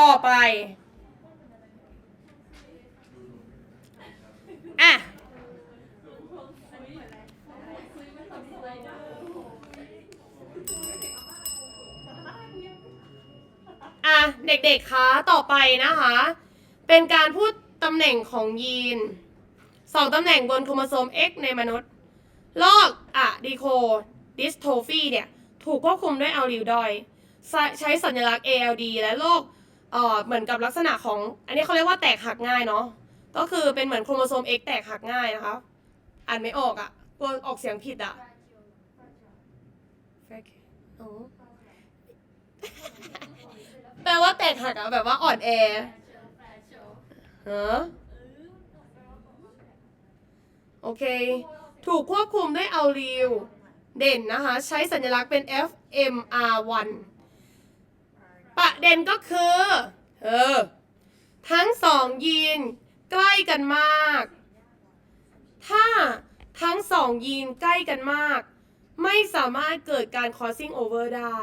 ต่อไป อะ อะ เด็กๆคะต่อไปนะคะ เป็นการพูดตำแหน่งของยีนสองตำแหน่งบนโครโมโซม X ในมนุษย์โรคอะดีโคดิสโทฟีเนี่ย ถูกควบคุมด้วยอัลลิวดอย ใช้ใช้สัญลักษณ์ ALD และโรค เอ่อเหมือนกับลักษณะของ อันนี้เขาเรียกว่าแตกหักง่ายเนาะก็คือเป็นเหมือนโครโมโซม X แตกหักง่ายนะคะ อ่านไม่ออกอะ่ะกลัวออกเสียงผิดอะ่ะแปลว่าแตกหักอะแบบว่าอ่อนแอฮะโอเค ถูกควบคุมด้วยอัลลิวเด่นนะคะ ใช้สัญลักษณ์เป็น FMR1 ประเด็นก็คือเออทั้งสองยีนใกล้กันมาก ถ้าทั้งสองยีนใกล้กันมาก ไม่สามารถเกิดการ crossing over ได้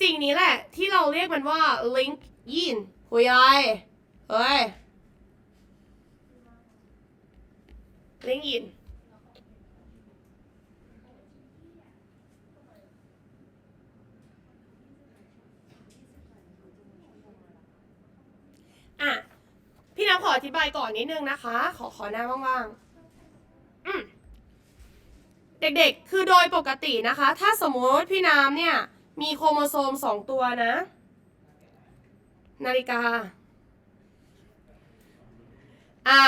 สิ่งนี้แหละที่เราเรียกมันว่า link ยีนคุยไรเฮ้ย link ยีนอะ พี่น้ำข ออธิบายก่อนนิดนึงนะคะ ขอขอหน้าว่างๆอืมเด็กๆ คือโดยปกตินะคะ ถ้าสมมติพี่น้ำเนี่ย มีโครโมโซมสองตัวนะ นาฬิกา อะ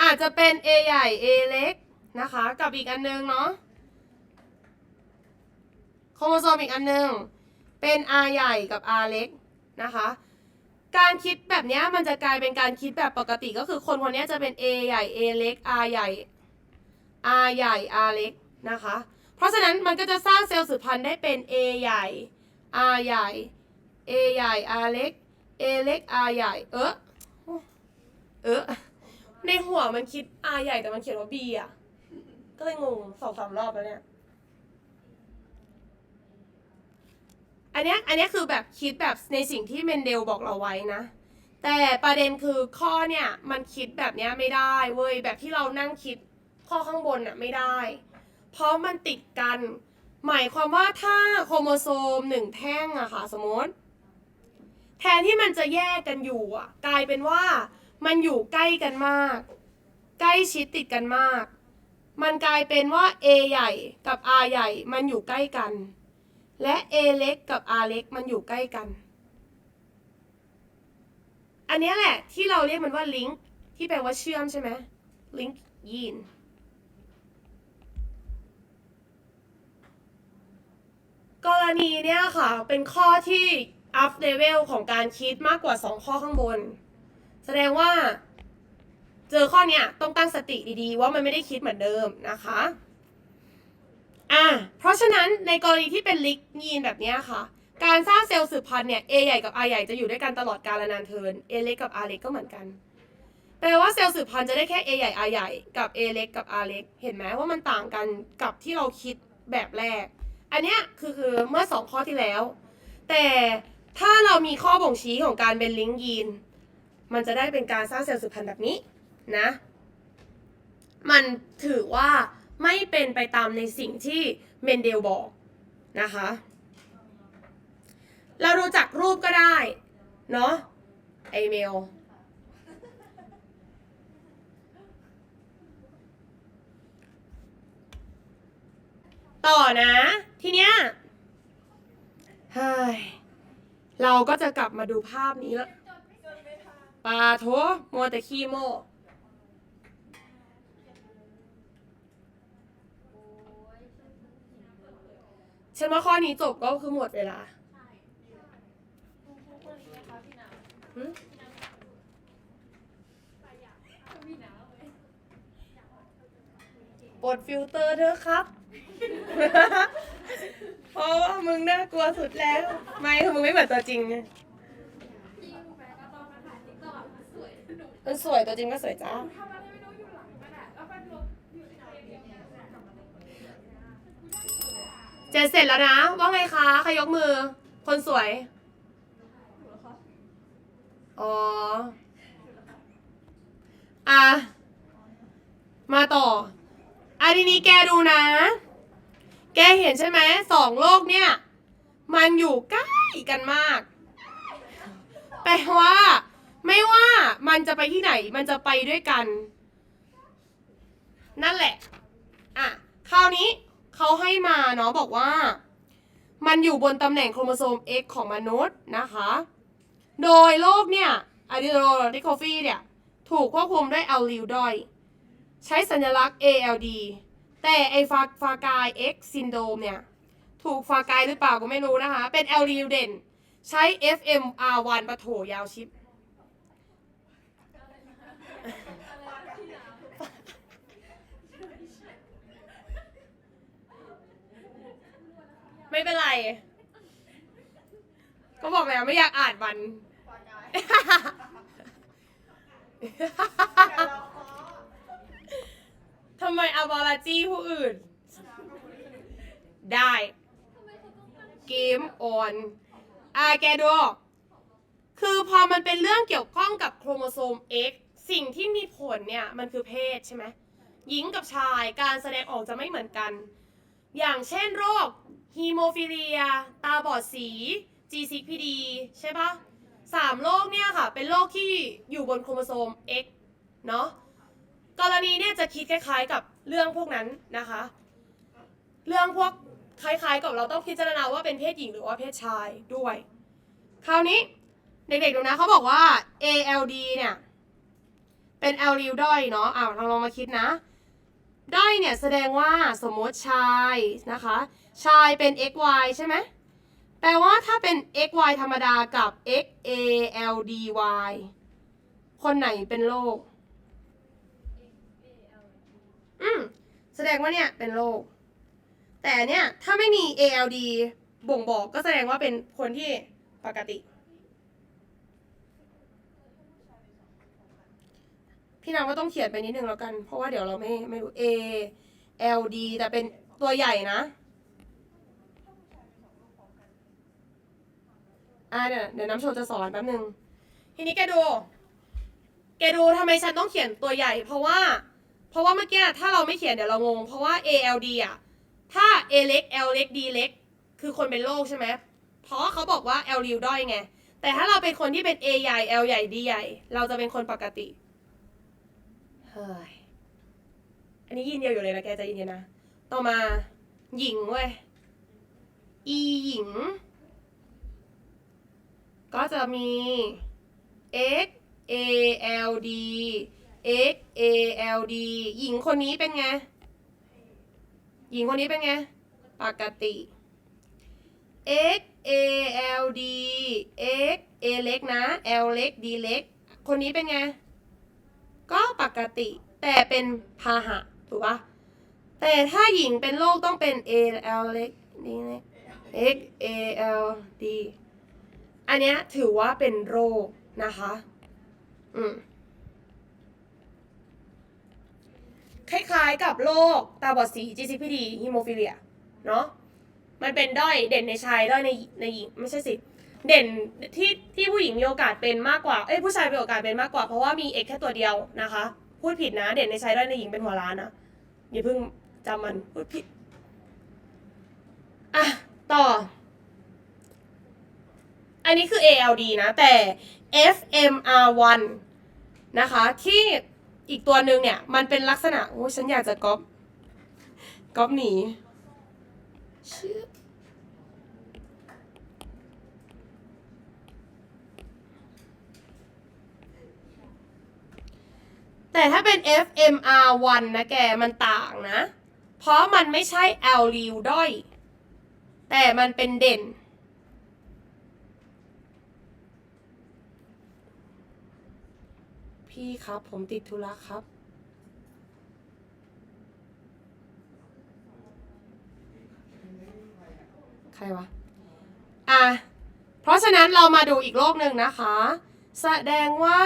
อาจจะเป็น A ใหญ่ A เล็กนะคะ กับอีกอันนึงเนาะ โครโมโซมอีกอันนึง เป็น R ใหญ่กับ R เล็กนะคะ การคิดแบบเนี้ยมันจะกลายเป็นการคิดแบบปกติก็คือคนคนเนี้ยจะเป็น A ใหญ่ A เล็ก R ใหญ่ R ใหญ่ R เล็กนะคะ เพราะฉะนั้นมันก็จะสร้างเซลล์สืบพันธุ์ได้เป็น A ใหญ่ R ใหญ่ A ใหญ่ R เล็ก A เล็ก R ใหญ่ เออเออในหัวมันคิด R ใหญ่แต่มันเขียนว่า B อะ ก็เลยงงสองสามรอบแล้วเนี่ย อันเนี้ยอันเนี้ยคือแบบคิดแบบในสิ่งที่เมนเดลบอกเราไว้นะ แต่ประเด็นคือข้อเนี่ยมันคิดแบบเนี้ยไม่ได้เว้ยแบบที่เรานั่งคิดข้อข้างบนอะไม่ได้ เพราะมันติดกัน หมายความว่าถ้าโครโมโซมหนึ่งแท่งอะค่ะสมมติ แทนที่มันจะแยกกันอยู่อะกลายเป็นว่ามันอยู่ใกล้กันมาก ใกล้ชิดติดกันมาก มันกลายเป็นว่า A ใหญ่กับ R ใหญ่มันอยู่ใกล้กัน และ A เล็กกับ R เล็กมันอยู่ใกล้กัน อันนี้แหละที่เราเรียกมันว่าลิงก์ที่แปลว่าเชื่อมใช่ไหมลิงก์ยีนกรณีเนี้ยค่ะ เป็นข้อที่ up level ของการคิดมากกว่า 2 ข้อข้างบน แสดงว่า เจอข้อเนี้ยต้องตั้งสติดีๆ ว่ามันไม่ได้คิดเหมือนเดิมนะคะ อะเพราะฉะนั้นในกรณีที่เป็นลิกยีนแบบนี้ค่ะ การสร้างเซลล์สืบพันธุ์เนี่ย A ใหญ่กับ R ใหญ่จะอยู่ด้วยกันตลอดกาลนานเทิน A เล็กกับ R เล็กก็เหมือนกันแปลว่าเซลล์สืบพันธุ์จะได้แค่ A ใหญ่ R ใหญ่กับ A เล็กกับ R เล็กเห็นไหมว่ามันต่างกันกับที่เราคิดแบบแรก อันเนี้ยคือคือเมื่อสองข้อที่แล้ว แต่ถ้าเรามีข้อบ่งชี้ของการเป็นลิงก์ยีน มันจะได้เป็นการสร้างเซลล์สืบพันธุ์แบบนี้นะ มันถือว่า ไม่เป็นไปตามในสิ่งที่เมนเดลบอกนะคะ เราดูจากรูปก็ได้ เนาะไอเมลต่อนะ ทีเนี้ยเฮ้ยเราก็จะกลับมาดูภาพนี้แล้วปาโถมัวแต่ขี้โม ฉันว่าข้อนี้จบก็คือหมดเวลาหึปลดฟิลเตอร์เถอะครับ เพราะว่ามึงน่ากลัวสุดแล้ว ไม่คือมึงไม่เหมือนตัวจริงไงมันสวยตัวจริงก็สวยจ้า เจ็ดเสร็จแล้วนะ ว่าไงคะ ใครยกมือ คนสวย อ๋อ อะ มาต่ออันนี้แกดูนะ แกเห็นใช่ไหมสองโลกเนี่ย มันอยู่ใกล้กันมาก แปลว่า ไม่ว่ามันจะไปที่ไหน มันจะไปด้วยกัน นั่นแหละ อะ คราวนี้ เขาให้มาเนาะบอกว่า มันอยู่บนตำแหน่งโครโมโซม X ของมนุษย์นะคะ โดยโรคเนี่ยอะดิโรดิโคฟีเนี่ย ถูกควบคุมด้วยอัลลิวดอย ใช้สัญลักษณ์ ALD แต่ไอฟาฟากาย X ซินโดมเนี่ย ถูกฟากายหรือเปล่าก็ไม่รู้นะคะ เป็น a l l e l เด่น ใช้ FMR1 ปะโถยาวชิป ไม่เป็นไร ก็บอกแล้วไม่อยากอ่านมันทำไมอาบอลาจี้ผู้อื่น ได้ เกมออนอาแกดู คือพอมันเป็นเรื่องเกี่ยวข้องกับโครโมโซม X สิ่งที่มีผลเนี่ย มันคือเพศใช่ไหมหญิงกับชายการแสดงออกจะไม่เหมือนกัน อย่างเช่นโรค ฮีโมฟิเลีย ตาบอดสี G6PD ใช่ปะสามโรคเนี่ยค่ะ เป็นโรคที่อยู่บนโครโมโซม X เนาะกรณีเนี่ยจะคิดคล้ายๆกับเรื่องพวกนั้นนะคะ เรื่องพวกคล้ายๆกับเราต้องพิจารณาว่าเป็นเพศหญิงหรือว่าเพศชายด้วย คราวนี้เด็กๆดูนะเขาบอกว่า ALD เนี่ย เป็น l อ l ด้อยเนาะอ้าวลองลองมาคิดนะ ได้เนี่ยแสดงว่าสมมติชายนะคะ ชายเป็น xy ใช่ไหมแปลว่าถ้าเป็น xy ธรรมดากับ xaldy คนไหนเป็นโรคอืมแสดงว่าเนี่ยเป็นโรคแต่เนี่ยถ้าไม่มี ALD บ่งบอกก็แสดงว่าเป็นคนที่ปกติ พี่นางก็ต้องเขียนไปนิดนึงแล้วกัน เพราะว่าเดี๋ยวเราไม่ไม่รู้ A L D แต่เป็นตัวใหญ่นะอ่าเดี๋ยวเดี๋ยวน้ำโชว์จะสอนแป๊บนึง ทีนี้แกดู แกดูทำไมฉันต้องเขียนตัวใหญ่ เพราะว่า เพราะว่าเมื่อกี้ถ้าเราไม่เขียนเดี๋ยวเรางง เพราะว่า A L D อะ ถ้า A เล็ก L เล็ก D เล็ก คือคนเป็นโรคใช่ไหม เพราะเขาบอกว่า L ริวด้อยไง แต่ถ้าเราเป็นคนที่เป็น A ใหญ่ L ใหญ่ D ใหญ่ เราจะเป็นคนปกติ เฮ้ย อันนี้ยินเดียวอยู่เลยนะแกใจเย็นๆนะ ต่อมา หญิงเว้ย อีหญิง ก็จะมี x a l d x a l d หญิงคนนี้เป็นไง หญิงคนนี้เป็นไง ปกติ x a l d x a เล็กนะ l เล็ก d เล็ก คนนี้เป็นไง ก็ปกติ แต่เป็นพาหะถูกปะแต่ถ้าหญิงเป็นโรคต้องเป็น A L เล็ก D เล็ก X A L D อันเนี้ยถือว่าเป็นโรคนะคะ อืม คล้ายๆกับโรคตาบอดสี GCPD ฮิโมฟิเลีย เนาะ มันเป็นด้อยเด่นในชาย ด้อยในในหญิง ไม่ใช่สิ เด่นที่ที่ผู้หญิงมีโอกาสเป็นมากกว่า เอ้ยผู้ชายมีโอกาสเป็นมากกว่าเพราะว่ามีเอกแค่ตัวเดียวนะคะ พูดผิดนะ เด่นในชายด้อยในหญิงเป็นหัวล้านนะอย่าเพิ่งจำมันพูดผิดอะต่อ อันนี้คือ ALD นะ แต่ FMR1 นะคะ ที่อีกตัวหนึ่งเนี่ย มันเป็นลักษณะ โอ้ยฉันอยากจะก๊อปก๊อปหนีชื่อ แต่ถ้าเป็น FMR1 นะแกมันต่างนะ เพราะมันไม่ใช่ L ริวด้อย แต่มันเป็นเด่น พี่ครับผมติดธุระครับใครวะ อะ เพราะฉะนั้นเรามาดูอีกโลกหนึ่งนะคะ แสดงว่า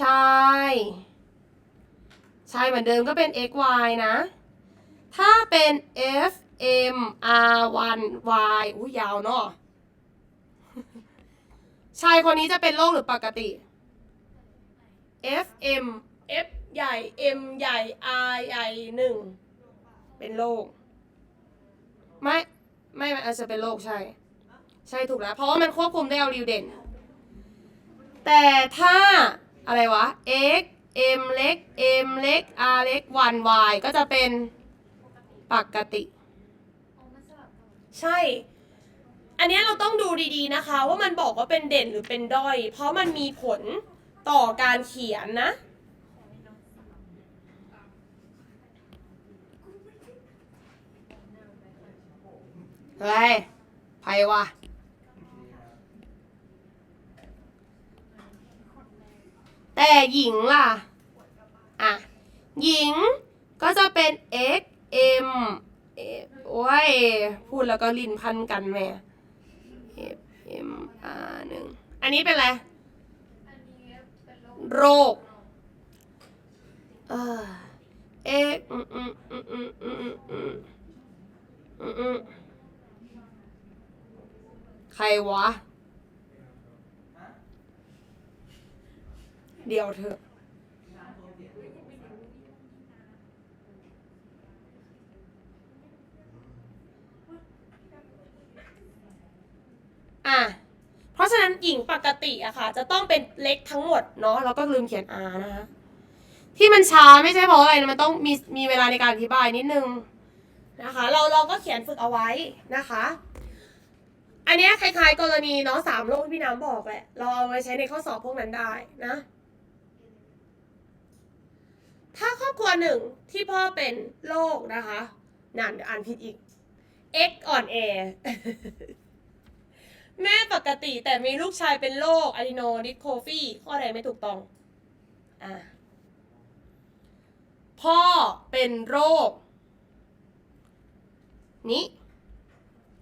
ชาย ใชายเหมือนเดิมก็เป็น x y นะ ถ้าเป็น f m r 1 y อุ้ยยาวเนาะชายคนนี้จะเป็นโรคหรือปกติ F M F ใหญ่ M ใหญ่ R ใหญ่หนึ่งเป็นโรคไม่ไม่ไม่อาจจะเป็นโรคใช่ ใช่ถูกแล้ว เพราะว่ามันควบคุมได้เอาริวเด่น แต่ถ้าอะไรวะ x m เล็ก m เล็ก r เล็ก 1 y ก็จะเป็นปกติ ใช่ อันเนี้ยเราต้องดูดีๆนะคะ ว่ามันบอกว่าเป็นเด่นหรือเป็นด้อย เพราะมันมีผลต่อการเขียนนะ เฮ้ยไพวะ แต่หญิงล่ะ อะ หญิงก็จะเป็น x m โอ้ยพูดแล้วก็ลินพันกันแม่ f m r หนึ่งอันนี้เป็นอะไร โรค เออ x อือืมใครวะ เดียวเถอะ อะ เพราะฉะนั้นหญิงปกติอะค่ะ จะต้องเป็นเล็กทั้งหมดเนาะแล้วก็ลืมเขียน R นะคะที่มันช้าไม่ใช่เพราะอะไรนะมันต้องมีมีเวลาในการอธิบายนิดนึงนะคะ เราเราก็เขียนฝึกเอาไว้นะคะ อันเนี้ยคล้ายๆกรณีเนาะสามโรคที่พี่น้ำบอกแหละ เราเอาไว้ใช้ในข้อสอบพวกนั้นได้นะ ถ้าครอบครัวหนึ่งที่พ่อเป็นโรคนะคะนั่นอ่านผิดอีก X อ่อนแอแม่ปกติแต่มีลูกชายเป็นโรคอะดีโนดิโคฟีข้อใดไม่ถูกต้องอะพ่อเป็นโรค นี้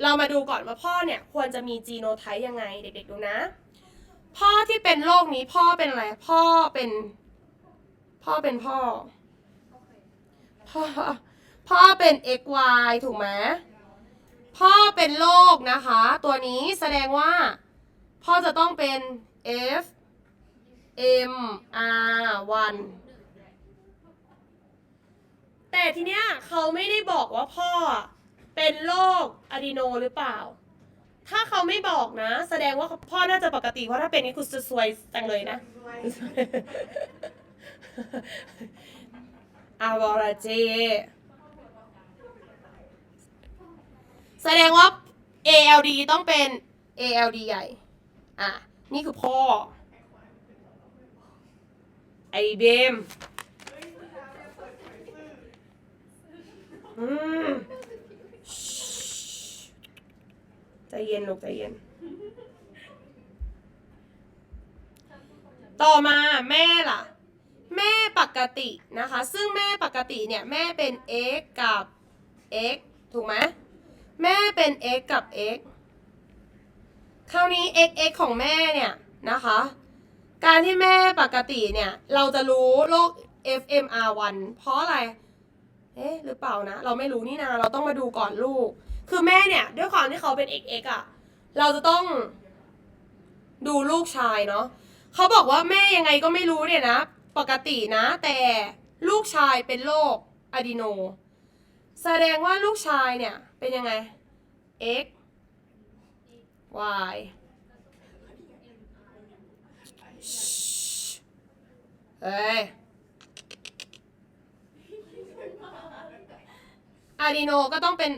เรามาดูก่อนว่าพ่อเนี่ยควรจะมีจีโนไทป์ยังไง เด็กๆดูนะ พ่อที่เป็นโรคนี้พ่อเป็นอะไร พ่อเป็น พ่อเป็นพ่อ พ่อ พ่อเป็น XY ถูกไหมพ่อเป็นโรคนะคะ ตัวนี้แสดงว่า พ่อจะต้องเป็น F M R 1แต่ทีเนี้ยเขาไม่ได้บอกว่าพ่อเป็นโรคอะดีโนหรือเปล่า ถ้าเขาไม่บอกนะ แสดงว่าพ่อน่าจะปกติเพราะถ้าเป็นนี่คุณจะซวยจังเลยนะ อาวอราเจ แสดงว่า ALD ต้องเป็น ALD ใหญ่ อะ นี่คือพ่อ ไอเบมอืมใจเย็นลูกใจเย็น ต่อมาแม่ล่ะ แม่ปกตินะคะ ซึ่งแม่ปกติเนี่ยแม่เป็น x กับ x ถูกไหมแม่เป็น x กับ x คราวนี้ x x ของแม่เนี่ยนะคะ การที่แม่ปกติเนี่ยเราจะรู้โรค FMR1 เพราะอะไร เอ๊ะหรือเปล่านะ เราไม่รู้นี่นาเราต้องมาดูก่อนลูก คือแม่เนี่ยด้วยความที่เขาเป็น x x อะเราจะต้องดูลูกชายเนาะเขาบอกว่าแม่ยังไงก็ไม่รู้เนี่ยนะ ปกตินะ แต่ลูกชายเป็นโรคอะดีโน แสดงว่าลูกชายเนี่ย เป็นยังไง x y เฮ้ยอะดีโนก็ต้องเป็น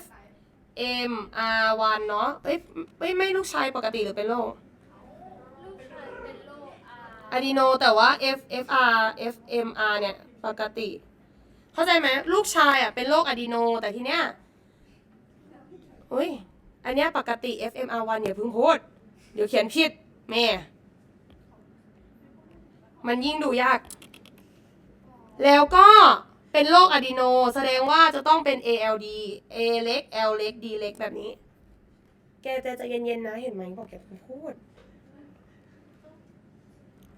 f m r 1เนาะเอ้ยไม่ไม่ลูกชายปกติหรือเป็นโรค อะดีโนแต่ว่า F F R F M R เนี่ยปกติ เข้าใจไหมลูกชายอะเป็นโรคอะดีโนแต่ทีเนี้ยอุ้ยอันเนี้ยปกติ F M R 1อย่าเพิ่งพูดเดี๋ยวเขียนผิดแม่ มันยิ่งดูยาก แล้วก็เป็นโรคอะดีโนแสดงว่าจะต้องเป็น A L D A เล็ก L เล็ก D เล็กแบบนี้ แกจะใจเย็นๆนะเห็นไหมบอกแกเพิ่งพูด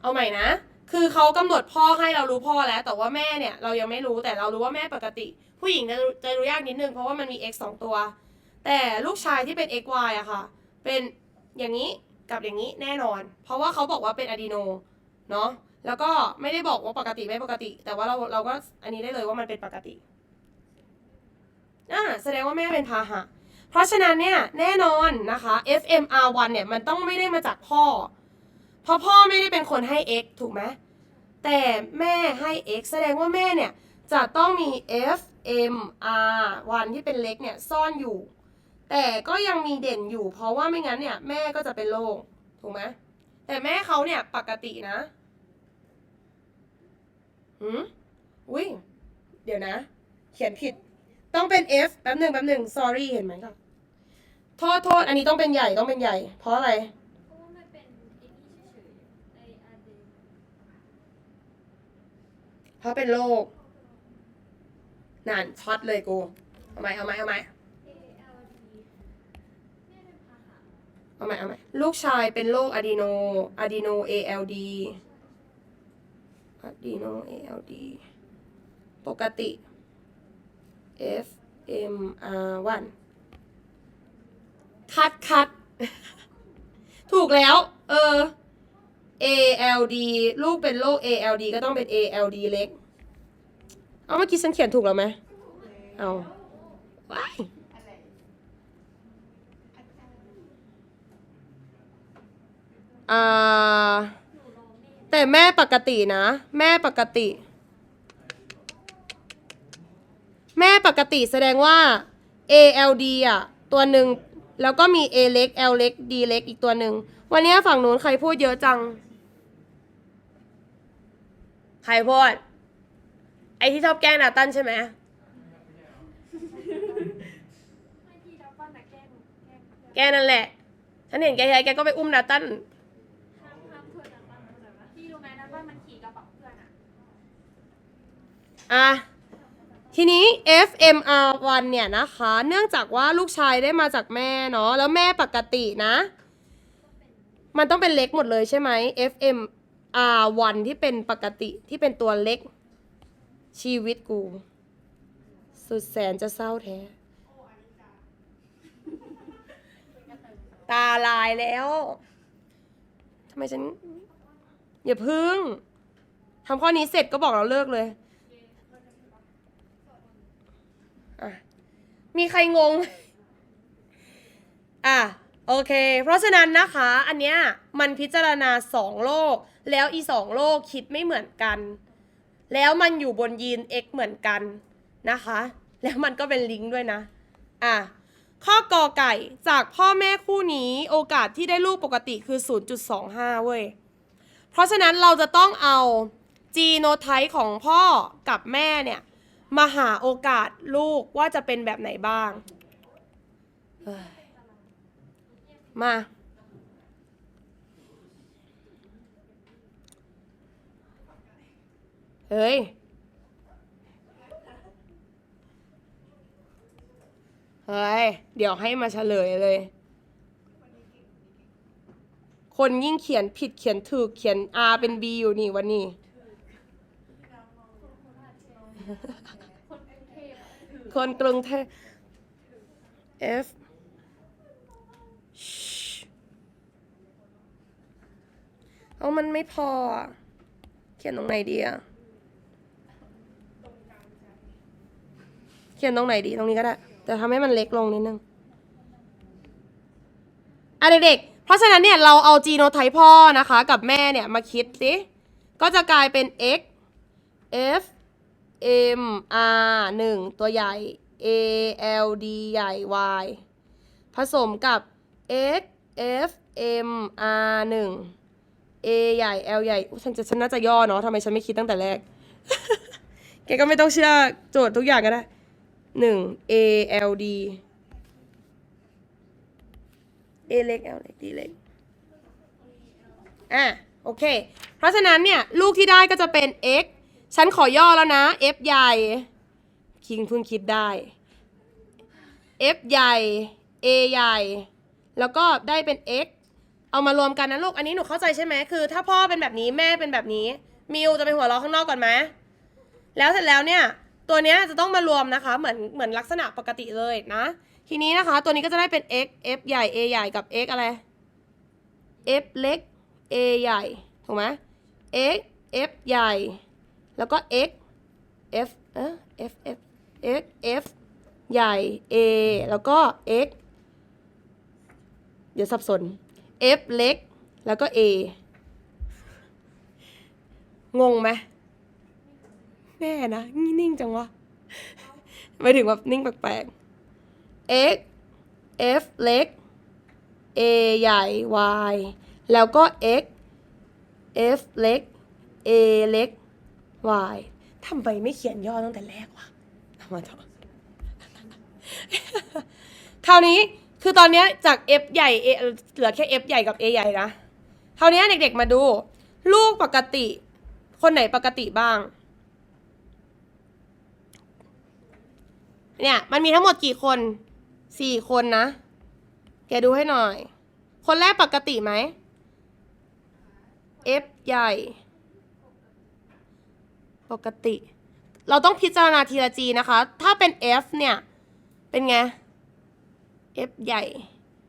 เอาใหม่นะ คือเขากำหนดพ่อให้เรารู้พ่อแล้ว แต่ว่าแม่เนี่ยเรายังไม่รู้แต่เรารู้ว่าแม่ปกติ ผู้หญิงจะจะรู้ยากนิดนึงเพราะว่ามันมี x สองตัว แต่ลูกชายที่เป็น x y อะค่ะ เป็นอย่างนี้กับอย่างนี้แน่นอน เพราะว่าเขาบอกว่าเป็นอะดีโนเนาะแล้วก็ไม่ได้บอกว่าปกติไม่ปกติ แต่ว่าเราเราก็อันนี้ได้เลยว่ามันเป็นปกติอ่าแสดงว่าแม่เป็นพาหะ เพราะฉะนั้นเนี่ยแน่นอนนะคะ FMR1 เนี่ยมันต้องไม่ได้มาจากพ่อ ราะพ่อไม่ได้เป็นคนให้ x ถูกไหมแต่แม่ให้ x แสดงว่าแม่เนี่ยจะต้องมี FMR1 ที่เป็นเล็กเนี่ยซ่อนอยู่ แต่ก็ยังมีเด่นอยู่ เพราะว่าไม่งั้นเนี่ยแม่ก็จะเป็นโรคถูกไหมแต่แม่เขาเนี่ยปกตินะหืมอุ้ยเดี๋ยวนะ เขียนผิดต้องเป็น F แป๊บหนึ่งแป๊บหนึ่ง sorry เห็นไหมครับโทษโทษอันนี้ต้องเป็นใหญ่ต้องเป็นใหญ่ เพราะอะไร เพราะว่ามันเป็นไอ้นี่เฉยๆไออาร์เดน เพราะเป็นโรคนั่นช็อตเลยกู เอาไหมเอาไหมเอาไหมเอเอลดีแม่เป็นพาหะเอาไหมเอาไหมลูกชายเป็นโรคอะดีโนอะดีโน ALD อะดีโน ALD ปกติ F M R 1 คัดคัด ถูกแล้ว เออ ALD ลูกเป็นโรค ALD ก็ต้องเป็น ALD เล็ก เอาเมื่อกี้ฉันเขียนถูกแล้วไหม เอาว้ายอ่าแต่แม่ปกตินะ แม่ปกติ แม่ปกติแสดงว่า ALD อะ ตัวหนึ่งแล้วก็มี A เล็ก L เล็ก D เล็กอีกตัวหนึ่ง วันนี้ฝั่งนู้นใครพูดเยอะจัง ใครพูดไอที่ชอบแกล้งนาตันใช่ไหมไม่พี่ดับบ้านนะแกล้งแกล้งเพื่อนแกนั่นแหละ ฉันเห็นแกใหญ่แกก็ไปอุ้มนาตันห้ามห้ามเพื่อนดับบ้านเข้าใจปะพี่รู้ไหมดับบ้านมันขี่กระเป๋าเพื่อนอะอะ ทีนี้ FMR1 เนี่ยนะคะ เนื่องจากว่าลูกชายได้มาจากแม่เนาะ แล้วแม่ปกตินะ มันต้องเป็นเล็กหมดเลยใช่ไหม R1 ที่เป็นปกติที่เป็นตัวเล็ก ชีวิตกู สุดแสนจะเศร้าแท้ ตาลายแล้วทำไมฉัน อย่าพึ่งทำข้อนี้เสร็จก็บอกเราเลิกเลยมีใครงง อะ โอเค เพราะฉะนั้นนะคะ อันเนี้ยมันพิจารณาสองโลก แล้วอีสองโลกคิดไม่เหมือนกัน แล้วมันอยู่บนยีน X เหมือนกันนะคะ แล้วมันก็เป็นลิงก์ด้วยนะ อะ ข้อกอไก่จากพ่อแม่คู่นี้โอกาสที่ได้ลูกปกติคือ 0.25 เว้ย เพราะฉะนั้นเราจะต้องเอาจีโนไทป์ของพ่อกับแม่เนี่ย มาหาโอกาสลูกว่าจะเป็นแบบไหนบ้าง มา เฮ้ย เฮ้ย เดี๋ยวให้มาเฉลยเลย คนยิ่งเขียนผิดเขียนถูกเขียน R เป็น B อยู่นี่วันนี้ คนกรุงเทพอะคนกรุงเทพ F เอามันไม่พอ เขียนตรงไหนดีอะเขียนตรงไหนดีตรงนี้ก็ได้ แต่ทำให้มันเล็กลงนิดนึงอะเด็กๆ เพราะฉะนั้นเนี่ยเราเอาจีโนไทป์พ่อนะคะ กับแม่เนี่ยมาคิดสิก็จะกลายเป็น x f m r 1 ตัวใหญ่ a l d ใหญ่ y ผสมกับ x f m r 1 a ใหญ่ l ใหญ่อุ๊ยฉันจะฉันน่าจะย่อเนาะทำไมฉันไม่คิดตั้งแต่แรก แกก็ไม่ต้องเชื่อโจทย์ทุกอย่างก็ได้หนึ่ง a l d a เล็ก l เล็ก d เล็กอะโอเค เพราะฉะนั้นเนี่ย ลูกที่ได้ก็จะเป็น x ฉันขอย่อแล้วนะ f ใหญ่ คิงเพิ่งคิดได้ f ใหญ่ a ใหญ่ แล้วก็ได้เป็น x เอามารวมกันนะลูก อันนี้หนูเข้าใจใช่ไหมคือ ถ้าพ่อเป็นแบบนี้แม่เป็นแบบนี้ มิวจะไปหัวเราะข้างนอกก่อนไหมแล้วเสร็จแล้วเนี่ย ตัวเนี้ยจะต้องมารวมนะคะ เหมือนเหมือนลักษณะปกติเลยนะ ทีนี้นะคะ ตัวนี้ก็จะได้เป็น x f ใหญ่ a ใหญ่กับ x อะไร f เล็ก a ใหญ่ ถูกไหม x f ใหญ่ แล้วก็ x f เออ f f x f ใหญ่ a แล้วก็ x เดี๋ยวสับสน f เล็ก แล้วก็ a งงไหมแน่นะนี่นิ่งจังวะไม่ถึงแบบนิ่งแปลกๆ x f เล็ก a ใหญ่ y แล้วก็ x f เล็ก a เล็ก y ทำไมไม่เขียนย่อตั้งแต่แรกวะทำมาต่อคราวนี้ คือตอนเนี้ยจาก f ใหญ่ a เหลือแค่ f ใหญ่กับ a ใหญ่นะคราวนี้เด็กๆมาดู ลูกปกติ คนไหนปกติบ้าง เนี่ย มันมีทั้งหมดกี่คนสี่คนนะแกดูให้หน่อย คนแรกปกติไหม F ใหญ่ ปกติ เราต้องพิจารณาทีละจีนะคะ ถ้าเป็น F เนี่ย เป็นไง F ใหญ่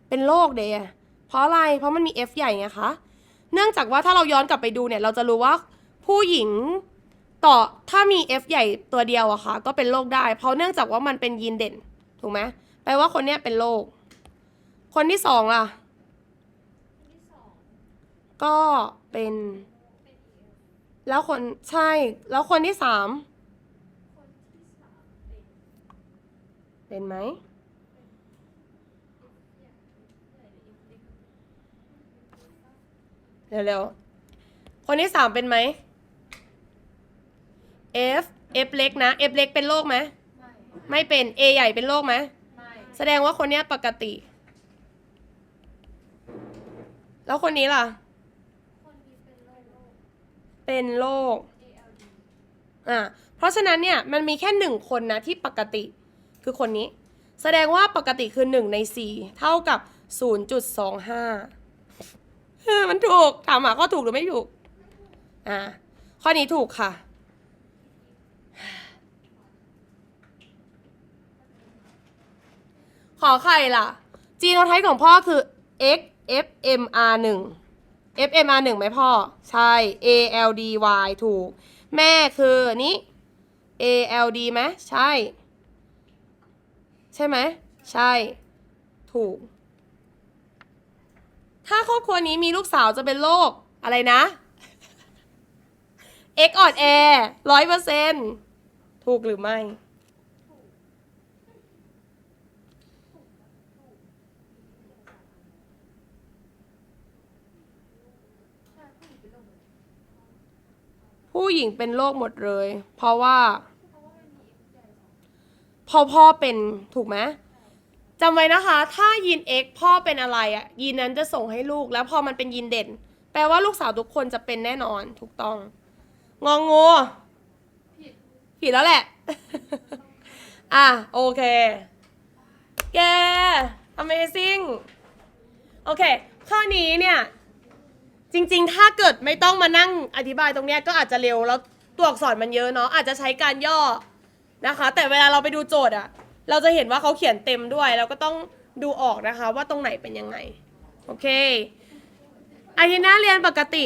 เป็นโรคเดยเพราะอะไร เพราะมันมี F ใหญ่ไงคะ เนื่องจากว่าถ้าเราย้อนกลับไปดูเนี่ย เราจะรู้ว่าผู้หญิงต่อถ้ามี F ใหญ่ตัวเดียวอะค่ะ ก็เป็นโรคได้ เพราะเนื่องจากว่ามันเป็นยีนเด่น ถูกไหมแปลว่าคนเนี้ยเป็นโรค คนที่สองล่ะ ก็เป็น แล้วคนใช่ แล้วคนที่สาม เป็นไหม เร็วๆ คนที่สามเป็นไหม F F เล็กนะ F เล็กเป็นโรคไหม ไม่เป็น A ใหญ่เป็นโรคไหม แสดงว่าคนนี้ปกติ แล้วคนนี้ล่ะ เป็นโรคอ่าเพราะฉะนั้นเนี่ยมันมีแค่หนึ่งคนนะที่ปกติคือคนนี้ แสดงว่าปกติคือหนึ่งในสี่เท่ากับ 0.25 เออมันถูกถามหาข้อถูกหรือไม่ถูก อะข้อนี้ถูกค่ะ ขอไข่ล่ะ จีโนไทป์ของพ่อคือ x f m r 1 f m r 1ไหมพ่อ ใช่ a l d y ถูก แม่คือนี้ a l d ไหมใช่ ใช่ไหม ใช่ ถูก ถ้าครอบครัวนี้มีลูกสาวจะเป็นโรคอะไรนะ x ออดแอร้อยเปอร์เซ็นถูกหรือไม่ ผู้หญิงเป็นโรคหมดเลย เพราะว่าเพราะว่ามันมี F ใหญ่สองพอพ่อเป็นถูกไหม จำไว้นะคะ ถ้ายีน X พ่อเป็นอะไรอะยีนนั้นจะส่งให้ลูก แล้วพอมันเป็นยีนเด่น แปลว่าลูกสาวทุกคนจะเป็นแน่นอนถูกต้อง งองูผิดผิดแล้วแหละ อะ โอเค แก Amazing โอเค ข้อนี้เนี่ย จริง ๆ ถ้าเกิดไม่ต้องมานั่งอธิบายตรงเนี้ยก็อาจจะเร็วแล้วตัวอักษรมันเยอะเนาะอาจจะใช้การย่อนะคะ แต่เวลาเราไปดูโจทย์อะ เราจะเห็นว่าเขาเขียนเต็มด้วย เราก็ต้องดูออกนะคะว่าตรงไหนเป็นยังไง โอเคอาทิตย์หน้าเรียนปกติ